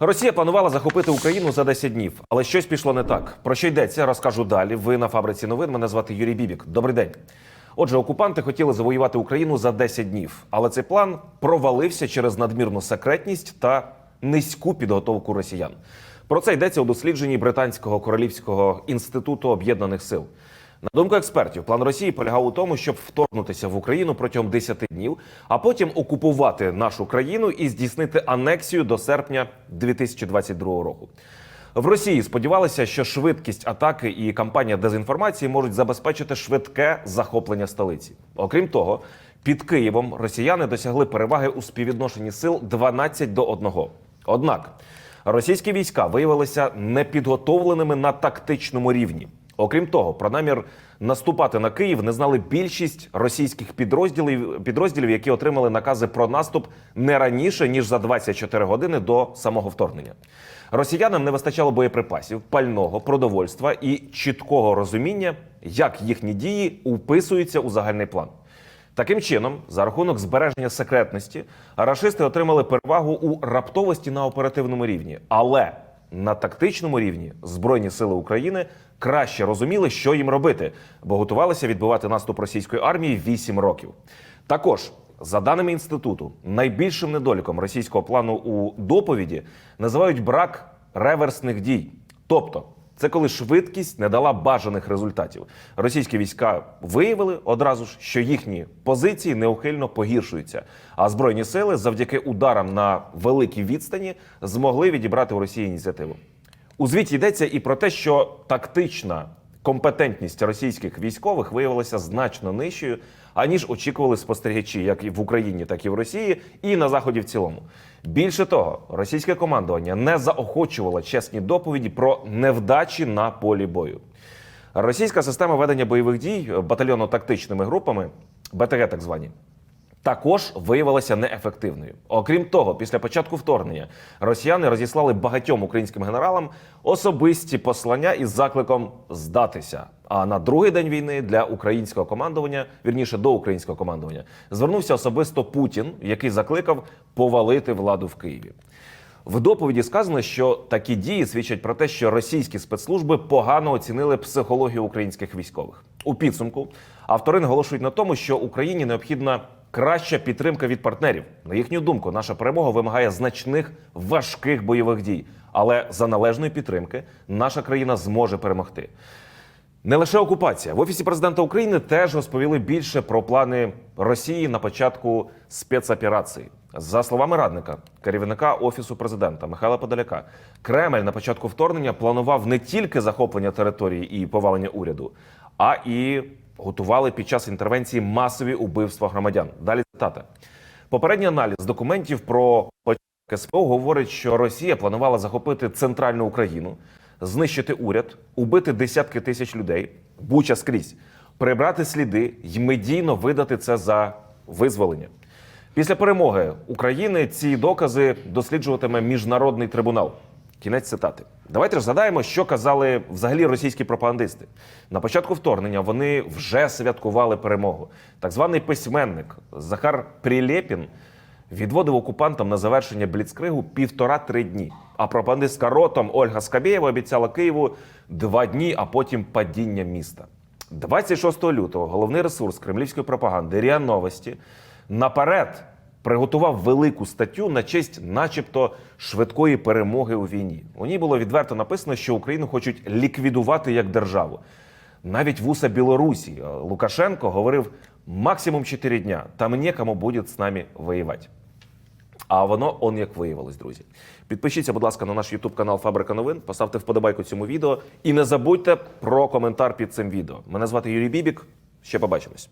Росія планувала захопити Україну за 10 днів, але щось пішло не так. Про що йдеться, розкажу далі. Ви на фабриці новин. Мене звати Юрій Бібік. Добрий день. Отже, окупанти хотіли завоювати Україну за 10 днів, але цей план провалився через надмірну секретність та низьку підготовку росіян. Про це йдеться у дослідженні британського королівського інституту об'єднаних сил. На думку експертів, план Росії полягав у тому, щоб вторгнутися в Україну протягом 10 днів, а потім окупувати нашу країну і здійснити анексію до серпня 2022 року. В Росії сподівалися, що швидкість атаки і кампанія дезінформації можуть забезпечити швидке захоплення столиці. Окрім того, під Києвом росіяни досягли переваги у співвідношенні сил 12 до 1. Однак російські війська виявилися непідготовленими на тактичному рівні. Окрім того, про намір наступати на Київ не знали більшість російських підрозділів, підрозділів, які отримали накази про наступ не раніше ніж за 24 години до самого вторгнення. Росіянам не вистачало боєприпасів, пального, продовольства і чіткого розуміння, як їхні дії уписуються у загальний план. Таким чином, за рахунок збереження секретності, рашисти отримали перевагу у раптовості на оперативному рівні, але на тактичному рівні Збройні сили України краще розуміли, що їм робити, бо готувалися відбивати наступ російської армії 8 років. Також, за даними інституту, найбільшим недоліком російського плану у доповіді називають брак реверсних дій, тобто. Це коли швидкість не дала бажаних результатів. Російські війська виявили одразу ж, що їхні позиції неухильно погіршуються. А збройні сили завдяки ударам на великій відстані змогли відібрати у Росії ініціативу. У звіті йдеться і про те, що тактична компетентність російських військових виявилася значно нижчою, аніж очікували спостерігачі, як і в Україні, так і в Росії, і на заході в цілому. Більше того, російське командування не заохочувало чесні доповіді про невдачі на полі бою. Російська система ведення бойових дій батальйонно-тактичними групами, БТГ так звані, також виявилася неефективною. Окрім того, після початку вторгнення росіяни розіслали багатьом українським генералам особисті послання із закликом здатися. А на другий день війни для українського командування, вірніше до українського командування, звернувся особисто Путін, який закликав повалити владу в Києві. В доповіді сказано, що такі дії свідчать про те, що російські спецслужби погано оцінили психологію українських військових. У підсумку автори наголошують на тому, що Україні необхідна краща підтримка від партнерів. На їхню думку, наша перемога вимагає значних важких бойових дій, але за належної підтримки наша країна зможе перемогти. Не лише окупація в офісі президента України теж розповіли більше про плани Росії на початку спецоперації. За словами радника, керівника офісу президента Михайла Подоляка, Кремль на початку вторгнення планував не тільки захоплення території і повалення уряду, а і готували під час інтервенції масові убивства громадян. Далі цитата. Попередній аналіз документів про СПО говорить, що Росія планувала захопити центральну Україну, знищити уряд, убити десятки тисяч людей, буча скрізь, прибрати сліди й медійно видати це за визволення. Після перемоги України ці докази досліджуватиме міжнародний трибунал. Кінець цитати. Давайте ж згадаємо, що казали взагалі російські пропагандисти. На початку вторгнення вони вже святкували перемогу. Так званий письменник Захар Прилєпін відводив окупантам на завершення бліцкригу півтора-три дні. А пропагандистка ротом Ольга Скабєєва обіцяла Києву два дні, а потім падіння міста. 26 лютого головний ресурс кремлівської пропаганди РІА Новості наперед приготував велику статтю на честь, начебто, швидкої перемоги у війні. У ній було відверто написано, що Україну хочуть ліквідувати як державу. Навіть вуса Білорусі е, Лукашенко говорив максимум 4 дня. Там некому буде з нами воювати. А воно он як виявилось, друзі. Підпишіться, будь ласка, на наш YouTube канал Фабрика новин, поставте вподобайку цьому відео і не забудьте про коментар під цим відео. Мене звати Юрій Бібік. Ще побачимось.